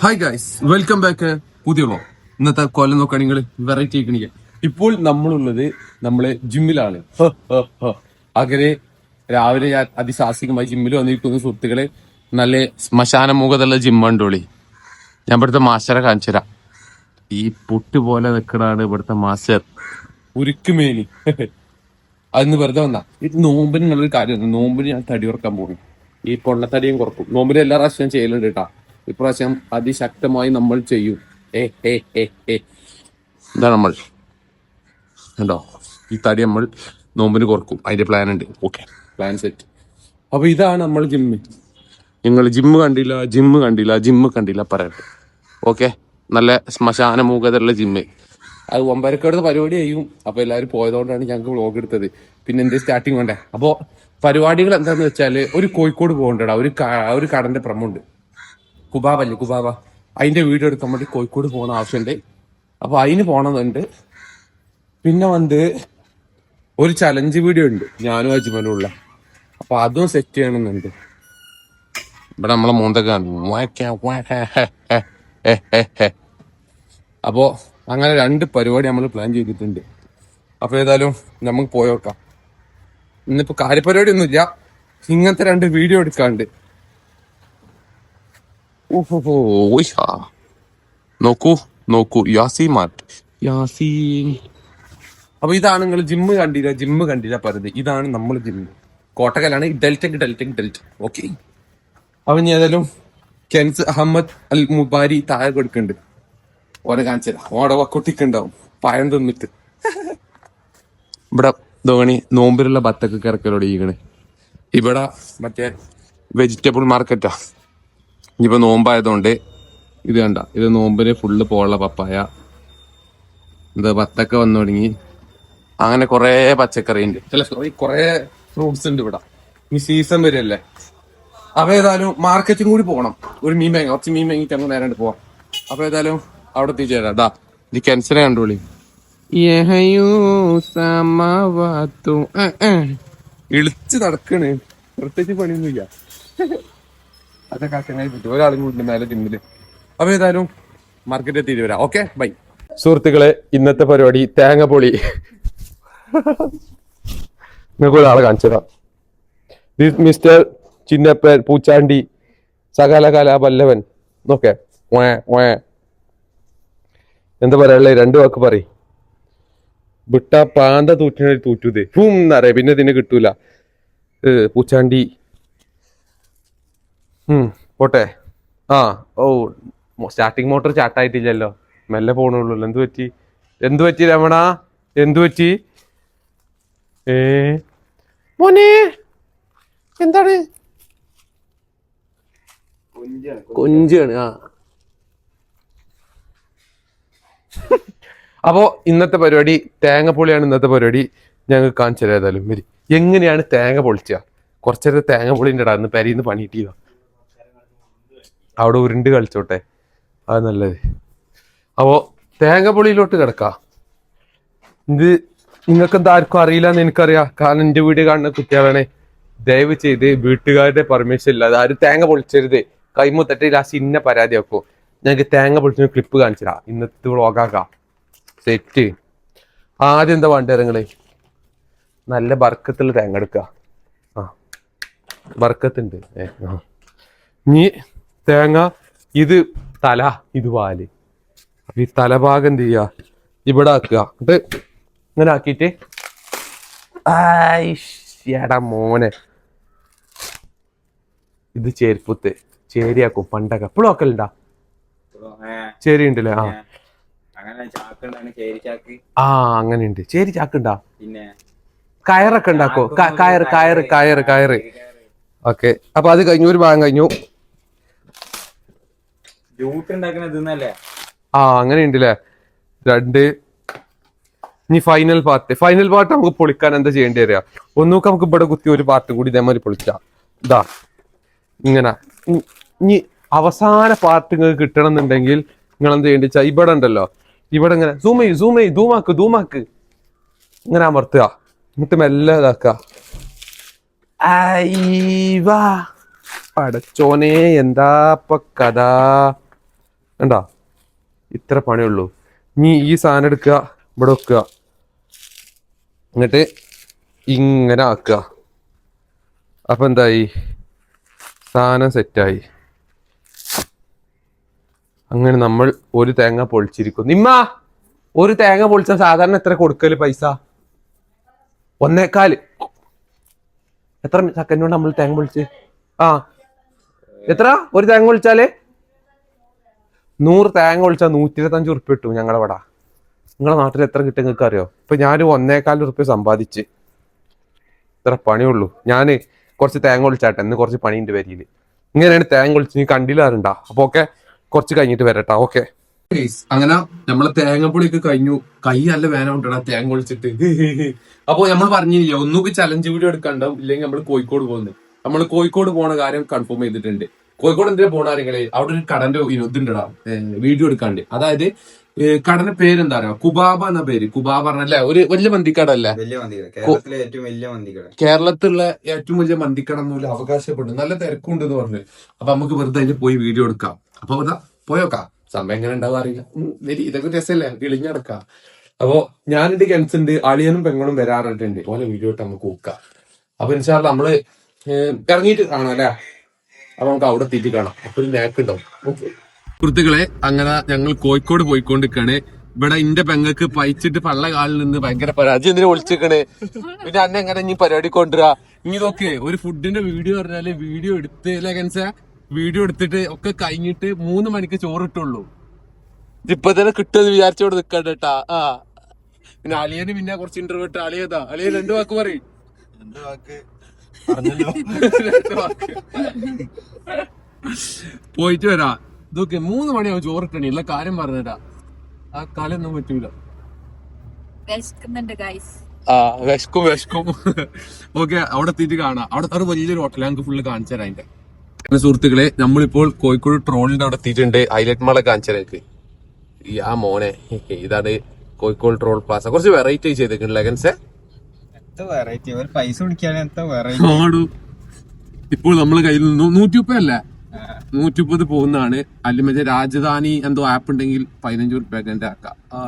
Hi guys welcome back പുതിയ vlog ഇന്നത്തെ കൊല്ലം നോക്കുകയാണെങ്കിൽ വെറൈറ്റി ആയിക്കണിക്ക ഇപ്പോൾ നമ്മളുള്ളത് നമ്മളെ ജിമ്മിലാണ്. അങ്ങനെ രാവിലെ ഞാൻ അതിസാഹസികമായി ജിമ്മിൽ വന്നിരിക്കുന്ന സുഹൃത്തുക്കളെ നല്ല ശ്മശാന മുഖത്തുള്ള ജിമ്മുണ്ടോളി ഞാൻ ഇവിടുത്തെ മാസ്റ്ററെ കാണിച്ചു തരാം. ഈ പുട്ട് പോലെ നിൽക്കണാണ് ഇവിടുത്തെ മാസ്റ്റർ. ഉരുക്കുമേനി അന്ന് വെറുതെ വന്നാ. ഇത് നല്ലൊരു കാര്യം നോമ്പിന് ഞാൻ തടി ഉറക്കാൻ പോകും ഈ പൊണ്ണത്തടിയും കുറക്കും. നോമ്പിന് എല്ലാ പ്രാവശ്യം ചെയ്യലുണ്ട് കേട്ടാ. ഇപ്രാവശ്യം അതിശക്തമായി നമ്മൾ ചെയ്യും. ഏ ഏ ഏ ഏ ഇതാ നമ്മൾ. ഉണ്ടോ ഈ തടി നമ്മൾ നോമ്പിന് കുറക്കും. അതിന്റെ പ്ലാൻ ഉണ്ട്. ഓക്കെ പ്ലാൻ സെറ്റ് അപ്പൊ ഇതാണ് നമ്മൾ ജിമ്മ് നിങ്ങൾ ജിമ്മ് കണ്ടില്ല ജിമ്മ് കണ്ടില്ല ജിമ്മ് കണ്ടില്ല പറയട്ടെ. ഓക്കെ നല്ല ശ്മശാന മൂകതയുള്ള ജിമ്മ് അത് ഒമ്പരക്കടുത്ത് പരിപാടി ചെയ്യും അപ്പൊ എല്ലാവരും പോയതുകൊണ്ടാണ് ഞങ്ങൾക്ക് വ്ളോഗ് എടുത്തത്. പിന്നെ എന്ത് സ്റ്റാർട്ടിങ് വേണ്ടേ അപ്പോ പരിപാടികൾ എന്താന്ന് വെച്ചാൽ ഒരു കോഴിക്കോട് പോകണ്ടടാ. ഒരു ഒരു കടന്റെ പ്രമുണ്ട്. കുബാബല്ലേ കുബാബ? അതിന്റെ വീഡിയോ എടുക്കാൻ വേണ്ടി കോഴിക്കോട് പോകുന്ന ആവശ്യമുണ്ട് അപ്പൊ അതിന് പോണതുണ്ട്. പിന്നെ വന്ന് ഒരു ചലഞ്ച് വീഡിയോ ഉണ്ട്. ഞാനും അജ്മനുള്ള അപ്പൊ അതും സെറ്റ് ചെയ്യണമെന്നുണ്ട്. ഇവിടെ നമ്മളെ മൂന്തക്കാണ് അപ്പോ അങ്ങനെ രണ്ട് പരിപാടി നമ്മൾ പ്ലാൻ ചെയ്തിട്ടുണ്ട്. അപ്പൊ ഏതായാലും നമുക്ക് പോയോക്കാം ഇന്നിപ്പോ കാര്യപരിപാടി ഒന്നുമില്ല ഇങ്ങനത്തെ രണ്ട് വീഡിയോ എടുക്കാണ്ട്. നോക്കൂ നോക്കൂ. യാസീൻ മാർട്ട് യാസീൻ. അപ്പൊ ഇതാണ് നിങ്ങൾ ജിമ്മ് കണ്ടില്ല ജിമ്മ് കണ്ടില്ല പറയുന്നത് ഇതാണ് നമ്മൾ ജിമ്മ് കോട്ടകലാണ്. ഡെൽറ്റക്ക് ഡെൽറ്റക്ക് ഡെൽറ്റ ഓക്കെ അപ്പൊ ഇനി ഏതായാലും കെൻസ് അഹമ്മദ് അൽ മുബാരി താഴെ കൊടുക്കുന്നുണ്ട് ഓരെ കാണിച്ചതാ ഓടെ വക്കൊട്ടിക്കുണ്ടാവും പഴം തിന്നിട്ട്. ഇവിടെ ധോണി നോമ്പിലുള്ള ബത്തക്കൊക്കെ കിറക്കലോട് ഈകണ് ഇവിടെ മറ്റേ വെജിറ്റബിൾ മാർക്കറ്റാ ഇനിയിപ്പോ നോമ്പായതുകൊണ്ട് ഇത് കണ്ട ഇത് നോമ്പിന് ഫുള്ള് പോയുള്ള പപ്പായ. എന്താ വത്തക്ക വന്നു തുടങ്ങി. അങ്ങനെ കുറേ പച്ചക്കറി ഉണ്ട്. കുറെ സോറി കൊറേ ഫ്രൂട്ട്സ് ഉണ്ട് ഇവിടെ. ഈ സീസൺ വരെയല്ലേ അപ്പൊ ഏതായാലും മാർക്കറ്റും കൂടി പോകണം. ഒരു മീൻ വാങ്ങി കുറച്ച് മീൻ വാങ്ങിയിട്ട് അങ്ങ് നേരെ പോവാം. അപ്പൊ ഏതായാലും അവിടെ എത്തിച്ചേരാം അതാ ഇത് ക്യാൻസറെ കണ്ടോളി. ഇളിച്ച് നടക്കണ്. പ്രത്യേകിച്ച് പണിയൊന്നുമില്ല. അതൊക്കെ അങ്ങനെ പറ്റും ഒരാളും കൂടി മേലെ ജിമ്മിൽ അപ്പൊ ഏതായാലും മാർക്കറ്റ് എത്തിയിട്ട് വരാം. ഓക്കെ ബൈ സുഹൃത്തുക്കളെ ഇന്നത്തെ പരിപാടി തേങ്ങ പൊളി. നിങ്ങൾക്ക് കാണിച്ചതാ. ദിസ് മിസ്റ്റർ ചിന്നപ്പൻ പൂച്ചാണ്ടി സകലകല പല്ലവൻ നോക്കെ. എന്താ പറയാ രണ്ടു വാക്ക് പറ വിട്ട പാന്ത തൂറ്റിന തൂറ്റുത് ഫും എന്നറിയാം പിന്നെ ഇതിന് കിട്ടൂല. പൂച്ചാണ്ടി പോട്ടെ. ആ ഓ സ്റ്റാർട്ടിങ് മോട്ടർ ചാട്ടായിട്ടില്ലല്ലോ. മെല്ലെ പോണുള്ളൂ. എന്ത് പറ്റി? എന്ത് പറ്റി രമണ? എന്ത് പറ്റി? ഏ? മോനെ എന്താണ്? കൊഞ്ചാണ് ആ. അപ്പോ ഇന്നത്തെ പരിപാടി തേങ്ങപ്പൊളിയാണ് ഇന്നത്തെ പരിപാടി. ഞങ്ങൾ കാണിച്ചു തരാം ഏതായാലും. വരി. എങ്ങനെയാണ് തേങ്ങ പൊളിച്ച? കുറച്ചേരം തേങ്ങ പൊളിന്റെ ഇടാന്ന് ഇന്ന് പെരിന്ന് പണിയിട്ടില്ല അവിടെ ഉരുണ്ട് കളിച്ചോട്ടെ. അത് നല്ലത്. അപ്പോ തേങ്ങ പൊളിയിലോട്ട് കിടക്കാം. ഇത് നിങ്ങൾക്ക് എന്താ ആർക്കും അറിയില്ല എന്ന് എനിക്കറിയാം. കാരണം എന്റെ വീഡിയോ കാണുന്ന കുട്ടികളാണ്. ദയവ് ചെയ്ത് വീട്ടുകാരുടെ പെർമിഷൻ ഇല്ലാതെ ആരും തേങ്ങ പൊളിച്ചരുത്. കൈമുത്തട്ടി ലാസ്റ്റ് ഇന്ന പരാതി വെക്കും ഞങ്ങൾക്ക് തേങ്ങ പൊളിച്ച ക്ലിപ്പ് കാണിച്ചിടാ. ഇന്നത്തെ വ്ളോഗാക്കാം സെറ്റ് ആദ്യം എന്താ വേണ്ടത് നിങ്ങൾ നല്ല ബർക്കത്തുള്ള തേങ്ങ എടുക്കുക ആ ബർക്കത്തുണ്ട് ഏ ആ. തേങ്ങ ഇത് തല ഇത് വാൽ. അപ്പൊ ഈ തലഭാഗം എന്ത് ചെയ്യുക ഇവിടെ ആക്കുക. എന്നിട്ട് ഇങ്ങനെ ആക്കിയിട്ട് ആയിഷ്, എടാ മോനെ. ഇത് ചേരിപ്പുത്ത്. ചേരിയാക്കും പണ്ടൊക്കെ. എപ്പോഴും ആക്കലുണ്ടാ? ചേരി ഉണ്ടല്ലേ? ആ. അങ്ങനെ ഉണ്ട് ചേരി ആ ചാക്കുണ്ടാ? പിന്നെ കയറൊക്കെ ഉണ്ടാക്കോ? കയർ കയറ് കയറ് കയറ്. കയറ്. ഓക്കെ. അപ്പൊ അത് കഴിഞ്ഞു ഒരു ഭാഗം കഴിഞ്ഞു. ജൂട്ട് അങ്ങനെ ഉണ്ടല്ലേ ആ രണ്ട്. ഇനി ഫൈനൽ പാർട്ട് ഫൈനൽ പാർട്ട് നമുക്ക് പൊളിക്കാൻ എന്താ ചെയ്യേണ്ടി വരിക? ഒന്നുകൂടെ നമുക്ക് ഇവിടെ കുത്തി ഒരു പാർട്ട് കൂടി ഇതേമാതിരി പൊളിക്കാം ഇതാ ഇങ്ങനെ. ഇനി അവസാന പാർട്ട് നിങ്ങൾക്ക് കിട്ടണം എന്നുണ്ടെങ്കിൽ നിങ്ങൾ എന്ത് ചെയ്യേണ്ടി വെച്ചാൽ ഇവിടെ ഉണ്ടല്ലോ. ഇവിടെ ഇങ്ങനെ സൂം ചെയ്യ് സൂം ചെയ്യ് ധൂമാക്ക് ധൂമാക്ക് ഇങ്ങനെ അമർത്തുക. എന്നിട്ട് മെല്ലെ ഇതാക്കുക. ഐവാ പടച്ചോനെ എന്താ കഥ? കണ്ടാ? ഇത്ര പണിയുള്ളൂ. ഇനി ഈ സാധനം എടുക്കുക ഇവിടെ വെക്കുക. എന്നിട്ട് ഇങ്ങനെ ആക്കുക. അപ്പൊ എന്തായി? സാധനം സെറ്റായി അങ്ങനെ നമ്മൾ ഒരു തേങ്ങ പൊളിച്ചിരിക്കുന്നു. ഇമ്മ ഒരു തേങ്ങ പൊളിച്ച സാധാരണ എത്ര കൊടുക്കൽ പൈസ? ഒന്നേക്കാൽ. എത്ര സെക്കൻഡ് കൊണ്ട് നമ്മൾ തേങ്ങ പൊളിച്ച്? ആ എത്ര? ഒരു തേങ്ങ പൊളിച്ചാൽ? നൂറ് തേങ്ങ ഒളിച്ചാൽ നൂറ്റി ഇരുപത്തഞ്ച് ഉറുപ്പ്യ കിട്ടും ഞങ്ങളെ ഇവിടെ നിങ്ങളെ നാട്ടിൽ എത്ര കിട്ടും നിങ്ങൾക്ക് അറിയോ? ഇപ്പൊ ഞാൻ ഒന്നേകാൽ ഉറുപ്പ്യ സമ്പാദിച്ച്. ഇത്ര പണിയുള്ളൂ. ഞാൻ കുറച്ച് തേങ്ങ ഒളിച്ചാട്ടെ ഇന്ന് കുറച്ച് പണിയുണ്ട് വരിയിൽ ഇങ്ങനെയാണ് തേങ്ങ ഒളിച്ച് നീ കണ്ടില്ലാറുണ്ടാ അപ്പൊ ഓക്കെ കുറച്ച് കഴിഞ്ഞിട്ട് വരട്ടാ. ഓക്കെ. അങ്ങനെ നമ്മളെ തേങ്ങപ്പൊളിയൊക്കെ കഴിഞ്ഞു. കൈ നല്ല വേന ഉണ്ടാ തേങ്ങ ഒളിച്ചിട്ട് അപ്പൊ നമ്മൾ പറഞ്ഞില്ല ഒന്നുകൂടി ചലഞ്ച് വീഡിയോ എടുക്കണ്ടാവും. ഇല്ലെങ്കിൽ നമ്മൾ കോഴിക്കോട് പോകുന്നത് നമ്മൾ കോഴിക്കോട് പോണ കാര്യം കൺഫേം ചെയ്തിട്ടുണ്ട്. കോഴിക്കോട് എന്തിനാ പോണ കാര്യങ്ങളെ? അവിടെ ഒരു കടന്റെ ഇതുണ്ടടാ വീഡിയോ എടുക്കാണ്ട്. അതായത് കടന്റെ പേര് എന്താ പറയാ കുബാബ എന്ന പേര്. കുബാബ പറഞ്ഞല്ലേ? ഒരു വലിയ മന്തിക്കട. അല്ലേ കേരളത്തിലുള്ള ഏറ്റവും വലിയ മന്തിക്കട എന്നൂല അവകാശപ്പെട്ടു നല്ല തിരക്കുണ്ട് എന്ന് പറഞ്ഞു. അപ്പൊ നമുക്ക് വെറുതെ അതിന് പോയി വീഡിയോ എടുക്കാം. അപ്പൊ പോയോക്കാം സമയം എങ്ങനെ ഉണ്ടാവും അറിയില്ല. ഇതൊക്കെ രസമല്ലേ? കിളിഞ്ഞടക്കാം അപ്പൊ ഞാനിത് ഉണ്ട് അളിയനും പെങ്ങളും വരാറിട്ടുണ്ട് പോലെ വീഡിയോ ഇട്ട് നമുക്ക് നോക്കാം. അപ്പൊ എന്നുവെച്ചാൽ നമ്മൾ ഇറങ്ങിയിട്ട് കാണാം അല്ലേ? അപ്പൊ നമുക്ക് അവിടെ എത്തിയിട്ട് കാണാം. അപ്പൊ ഒരു നേക്ക് ഉണ്ടാവും. സുഹൃത്തുക്കളെ അങ്ങനെ ഞങ്ങൾ കോഴിക്കോട് പോയിക്കൊണ്ടിരിക്കാണ്. ഇവിടെ ഇന്റെ പെങ്ങൾക്ക് പയിച്ചിട്ട് പള്ള കാലിൽ നിന്ന് ഭയങ്കര പരാജയം എന്തിനാ വിളിച്ചിരിക്കണേ പിന്നെ അന്നെ എങ്ങനെ ഇനി പരിപാടി കൊണ്ടുവരാ? ഇനി ഇതൊക്കെ ഒരു ഫുഡിന്റെ വീഡിയോ പറഞ്ഞാൽ വീഡിയോ എടുത്ത് ലെഗൻസ വീഡിയോ എടുത്തിട്ട് ഒക്കെ കഴിഞ്ഞിട്ട് മൂന്ന് മണിക്ക് ചോറിട്ടുള്ളൂ. ഇപ്പൊ തന്നെ കിട്ടുമെന്ന് വിചാരിച്ചോട് നിക്കണ്ട കേട്ടാ ആ. പിന്നെ അളിയന് പിന്നെ കുറച്ച് ഇന്റർവ്യൂ ഇട്ട അളിയതാ. അളിയൻ രണ്ടു വാക്ക് പറയും. രണ്ട് വാക്ക്. പോയിട്ട് വരാ. ഇതൊക്കെ മൂന്ന് മണിയാവും ചോറിട്ടണി. ഉള്ള കാര്യം പറഞ്ഞിട്ടാ ആ കാലൊന്നും പറ്റൂല. ആ വിശക്കും വിശക്കും. ഓക്കെ അവിടെ എത്തിയിട്ട് കാണാം. അവിടെ ഒരു വലിയൊരു ഹോട്ടൽ ഞങ്ങൾക്ക് ഫുള്ള് കാണിച്ചു തരാം അതിന്റെ. പിന്നെ സുഹൃത്തുക്കളെ നമ്മളിപ്പോൾ കോഴിക്കോട് ട്രോളിന്റെ അവിടെ എത്തിയിട്ടുണ്ട്. ഹൈലൈറ്റ് മാളെ കാണിച്ചതേക്ക് ഈ ആ മോനെ ഇതാണ് കോഴിക്കോട് ട്രോൾ പ്ലാസ. കുറച്ച് വെറൈറ്റി ചെയ്തേക്കുണ്ട് ലെഗൻസെ വെറൈറ്റി ഒരു പൈസ ഇപ്പോൾ നമ്മളെ കയ്യിൽ നിന്ന് നൂറ്റി മുപ്പത് അല്ല നൂറ്റി മുപ്പത് പോകുന്നതാണ്. അല്ലെങ്കിൽ മറ്റേ രാജധാനി എന്തോ ആപ്പ് ഉണ്ടെങ്കിൽ പതിനഞ്ച് റുപ്യൊക്കെ എന്റെ ആക്കാം. ആ,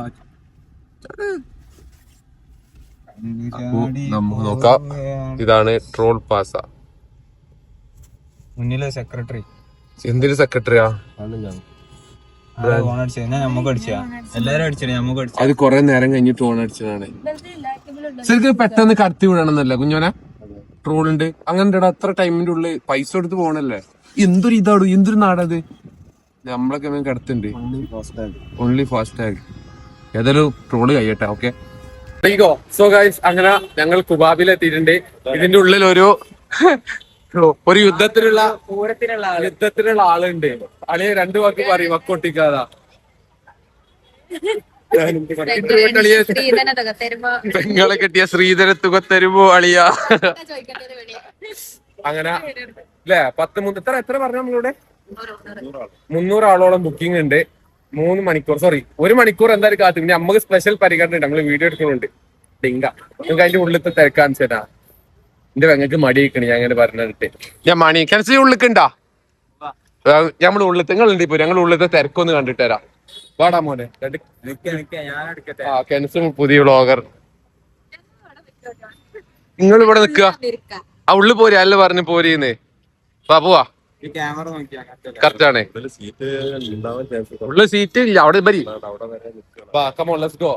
അപ്പോ നമുക്ക് നോക്കാം. ഇതാണ് ട്രോൾ പാസ മുന്നിലെ സെക്രട്ടറി എന്തിന് സെക്രട്ടറിയാ അത് കൊറേ നേരം കഴിഞ്ഞിട്ട് ഓൺ അടിച്ചതാണ്. ശരിക്കും പെട്ടെന്ന് കടത്തി വിടണമെന്നല്ല കുഞ്ഞോനെ? ട്രോളുണ്ട് അങ്ങനെ അത്ര ടൈമിന്റെ ഉള്ളിൽ പൈസ കൊടുത്ത് പോകണല്ലേ എന്തൊരു ഇതാടു എന്തൊരു നാടത്? നമ്മളൊക്കെ കടത്തുണ്ട്. കിടത്തുണ്ട് ഓൺലി ഫാസ്റ്റ് ടാഗ് ഏതായാലും ട്രോൾ കഴിയട്ടെ ഓക്കെ സോ ഗൈസ് അങ്ങനെ ഞങ്ങൾ കുബാബിൽ എത്തിയിട്ടുണ്ട് ഇതിന്റെ ഉള്ളിൽ ഒരു ഒരു യുദ്ധത്തിനുള്ള യുദ്ധത്തിനുള്ള ആളുണ്ട്. അളിയെ രണ്ടു വാക്ക് പറയും വക്കൊട്ടിക്കാതാ. പെങ്ങളെ കെട്ടിയ ശ്രീധര തുക തരുമോ അളിയ? അങ്ങനെ അല്ലേ പത്ത് എത്ര എത്ര പറഞ്ഞു നമ്മളിവിടെ? മുന്നൂറ് ആളോളം ബുക്കിംഗ് ഉണ്ട്. മൂന്ന് മണിക്കൂർ സോറി ഒരു മണിക്കൂർ എന്തായാലും കാത്തു. പിന്നെ നമുക്ക് സ്പെഷ്യൽ പരിഗണന ഉണ്ട്. നമ്മൾ വീഡിയോ എടുക്കുന്നുണ്ട്. ഡിങ്ക. നമുക്ക് അതിന്റെ ഉള്ളിലത്തെ തിരക്കാൻ ചേട്ടാ എന്റെ പെങ്ങൾക്ക് മടി വെക്കണി ഞാൻ അങ്ങനെ പറഞ്ഞിട്ട്. ഞാൻ മണി കിണച്ചി ഉള്ളിക്കുണ്ടാ ഉള്ളി ഉള്ളിൽ നിങ്ങളുണ്ട് ഇപ്പൊ ഞങ്ങൾ ഉള്ളിലത്തെ തിരക്കൊന്ന് കണ്ടിട്ട് തരാം വാടാ മോനെ രണ്ട് നിക്ക നിക്ക ഞാൻ എടുക്കട്ടെ. ആ കെൻസും പുതിയ വ്ളോഗർ നിങ്ങൾ ഇവിടെ നിക്കുക ആ ഉള്ളു പോരെ അല്ല പറഞ്ഞു പോരീന്നേ. വാ പോവാ. ഈ ക്യാമറ നോക്കിയാ കറക്റ്റ് ആണ്. ഉള്ള സീറ്റ് ഇല്ല അവിടെ വരി വാ കമോൺ ലെറ്റ്സ് ഗോ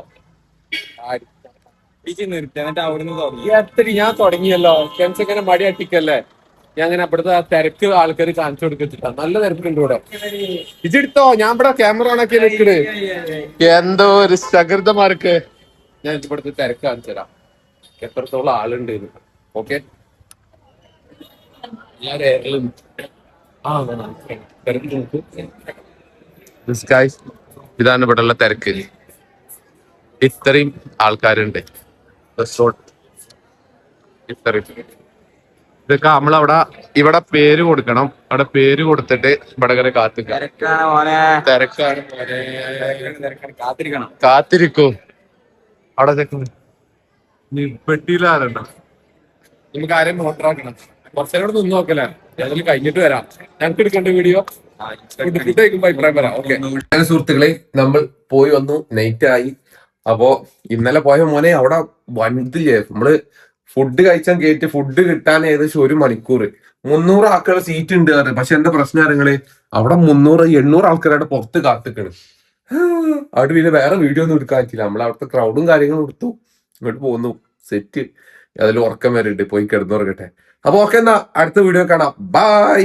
ടീച്ചർ നിർത്തി എന്നിട്ട് അവിടുന്ന് തുടങ്ങി. എത്ര ഞാൻ തുടങ്ങിയല്ലോ. കെൻസ് ഇങ്ങനെ മടി അട്ടിക്കല്ലേ ഞാൻ അങ്ങനെ അവിടുത്തെ ആ തിരക്ക് ആൾക്കാർ കാണിച്ചു കൊടുത്തിട്ടാ നല്ല തിരക്കുണ്ട് ഇവിടെ. ഇജെടുത്തോ ഞാൻ ഇവിടെ ക്യാമറ ഓണാക്കി നിൽക്കണ് എന്തോ ഒരു സകൃതമാർക്ക് ഞാൻ ഇവിടുത്തെ തിരക്ക് കാണിച്ചു തരാം. എത്രത്തോളം ആളുണ്ട് ഓക്കെ ഇതാണ് ആ ഉള്ള ഇതാണ് ഇവിടെയുള്ള തിരക്ക്. ഇത്രയും ആൾക്കാരുണ്ട്. ഇതൊക്കെ നമ്മളവിടെ ഇവിടെ പേര് കൊടുക്കണം. അവിടെ പേര് കൊടുത്തിട്ട് ഇവിടെ ഇങ്ങനെ കാത്തിരിക്കണം. കാത്തിരിക്കൂ. അവിടെ പെട്ടിയിലാരണ്ടോ നമുക്ക് ആരെയും മോട്ടറാക്കണം കുറച്ചേരം കൂടെ നിന്ന് നോക്കലേ ഞങ്ങൾ കഴിഞ്ഞിട്ട് വരാം. ഞങ്ങൾക്ക് എടുക്കേണ്ട വീഡിയോ ഫുഡ് ഫുഡ് കഴിക്കുമ്പോ അഭിപ്രായം പറയാം ഓക്കെ സുഹൃത്തുക്കളെ നമ്മൾ പോയി വന്നു. നൈറ്റ് ആയി. അപ്പോ ഇന്നലെ പോയ മോനെ അവിടെ വണ്ടി നമ്മൾ ഫുഡ് കഴിച്ചാൽ കയറ്റി ഫുഡ് കിട്ടാൻ ഏകദേശം ഒരു മണിക്കൂർ. മുന്നൂറ് ആൾക്കാർ സീറ്റ് ഉണ്ട് പറഞ്ഞത് പക്ഷെ എന്താ പ്രശ്നം അറിയങ്ങൾ അവിടെ മുന്നൂറ് എണ്ണൂറ് ആൾക്കാരുടെ പുറത്ത് കാത്തിക്കണ്. അവിടെ പിന്നെ വേറെ വീഡിയോ ഒന്നും എടുക്കാൻ പറ്റില്ല നമ്മൾ അവിടുത്തെ ക്രൗഡും കാര്യങ്ങളും എടുത്തു. ഇങ്ങോട്ട് പോന്നു. സെറ്റ് അതിൽ ഉറക്കം വരെ ഉണ്ട് പോയി കിടന്നുറങ്ങട്ടെ. അപ്പൊ ഓക്കെ എന്നാ. അടുത്ത വീഡിയോ കാണാം. ബൈ